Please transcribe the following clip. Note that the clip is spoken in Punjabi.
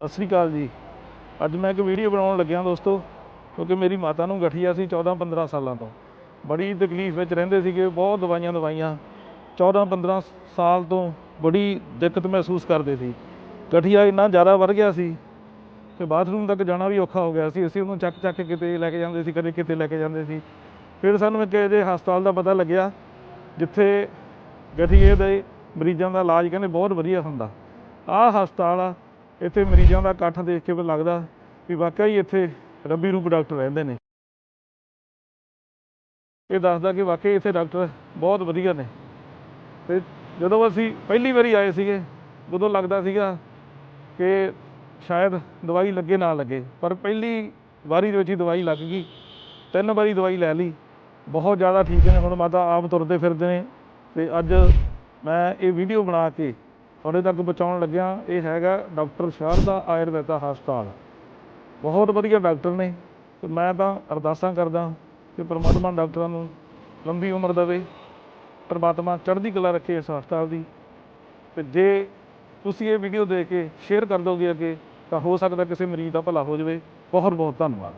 ਸਤਿ ਸ੍ਰੀ ਅਕਾਲ ਜੀ। ਅੱਜ ਮੈਂ ਇੱਕ ਵੀਡੀਓ ਬਣਾਉਣ ਲੱਗਿਆ ਦੋਸਤੋ, ਕਿਉਂਕਿ ਮੇਰੀ ਮਾਤਾ ਨੂੰ ਗਠੀਆ ਸੀ 14-15 ਸਾਲਾਂ ਤੋਂ। ਬੜੀ ਤਕਲੀਫ ਵਿੱਚ ਰਹਿੰਦੇ ਸੀਗੇ, ਬਹੁਤ ਦਵਾਈਆਂ ਦਵਾਈਆਂ 14-15 ਸਾਲ ਤੋਂ ਬੜੀ ਦਿੱਕਤ ਮਹਿਸੂਸ ਕਰਦੇ ਸੀ। ਗਠੀਆ ਇੰਨਾ ਜ਼ਿਆਦਾ ਵੱਧ ਗਿਆ ਸੀ ਕਿ ਬਾਥਰੂਮ ਤੱਕ ਜਾਣਾ ਵੀ ਔਖਾ ਹੋ ਗਿਆ ਸੀ। ਅਸੀਂ ਉਹਨੂੰ ਚੱਕ ਚੱਕ ਕੇ ਕਿਤੇ ਲੈ ਕੇ ਜਾਂਦੇ ਸੀ, ਕਦੇ ਕਿਤੇ ਲੈ ਕੇ ਜਾਂਦੇ ਸੀ। ਫਿਰ ਸਾਨੂੰ ਇੱਕ ਇਹਦੇ ਹਸਪਤਾਲ ਦਾ ਪਤਾ ਲੱਗਿਆ, ਜਿੱਥੇ ਗਠੀਏ ਦੇ ਮਰੀਜ਼ਾਂ ਦਾ ਇਲਾਜ ਕਹਿੰਦੇ ਬਹੁਤ ਵਧੀਆ ਹੁੰਦਾ। ਆਹ ਹਸਪਤਾਲ ਆ ਇੱਥੇ ਮਰੀਜ਼ਾਂ ਦਾ ਇਕੱਠ ਦੇਖ ਕੇ ਮੈਨੂੰ ਲੱਗਦਾ ਵੀ ਵਾਕਿਆ ਹੀ ਇੱਥੇ ਰੱਬੀ ਰੂਪ ਡਾਕਟਰ ਰਹਿੰਦੇ ਨੇ। ਇਹ ਦੱਸਦਾ ਕਿ ਵਾਕਈ ਇੱਥੇ ਡਾਕਟਰ ਬਹੁਤ ਵਧੀਆ ਨੇ। ਤੇ ਜਦੋਂ ਅਸੀਂ ਪਹਿਲੀ ਵਾਰੀ ਆਏ ਸੀਗੇ, ਉਦੋਂ ਲੱਗਦਾ ਸੀਗਾ ਕਿ ਸ਼ਾਇਦ ਦਵਾਈ ਲੱਗੇ ਨਾ ਲੱਗੇ। ਪਰ ਪਹਿਲੀ ਵਾਰੀ ਦੇ ਵਿੱਚ ਹੀ ਦਵਾਈ ਲੱਗ ਗਈ। ਤਿੰਨ ਵਾਰੀ ਦਵਾਈ ਲੈ ਲਈ। ਬਹੁਤ ਜ਼ਿਆਦਾ ਠੀਕ ਨੇ। ਹੁਣ ਮਾਤਾ ਆਪ ਤੁਰਦੇ ਫਿਰਦੇ ਨੇ। ਤੇ ਅੱਜ ਮੈਂ ਇਹ ਵੀਡੀਓ ਬਣਾ ਕੇ ਤੁਹਾਡੇ ਤੱਕ ਪਹੁੰਚਾਉਣ ਲੱਗਿਆ, ਇਹ ਹੈਗਾ ਡਾਕਟਰ ਸ਼ਾਰਦਾ ਆਯੁਰਵੈਦਾ ਹਸਪਤਾਲ। ਬਹੁਤ ਵਧੀਆ ਡਾਕਟਰ ਨੇ ਤੇ ਮੈਂ ਤਾਂ ਅਰਦਾਸਾਂ ਕਰਦਾ ਕਿ ਪ੍ਰਮਾਤਮਾ ਡਾਕਟਰਾਂ ਨੂੰ ਲੰਬੀ ਉਮਰ ਦੇਵੇ, ਪ੍ਰਮਾਤਮਾ ਚੜ੍ਹਦੀ ਕਲਾ ਰੱਖੇ ਇਸ ਹਸਪਤਾਲ ਦੀ। ਤੇ ਜੇ ਤੁਸੀਂ ਇਹ ਵੀਡੀਓ ਦੇਖ ਕੇ ਸ਼ੇਅਰ ਕਰ ਦੋਗੇ ਅੱਗੇ, ਤਾਂ ਹੋ ਸਕਦਾ ਕਿਸੇ ਮਰੀਜ਼ ਦਾ ਭਲਾ ਹੋ ਜਾਵੇ। ਬਹੁਤ ਬਹੁਤ ਧੰਨਵਾਦ।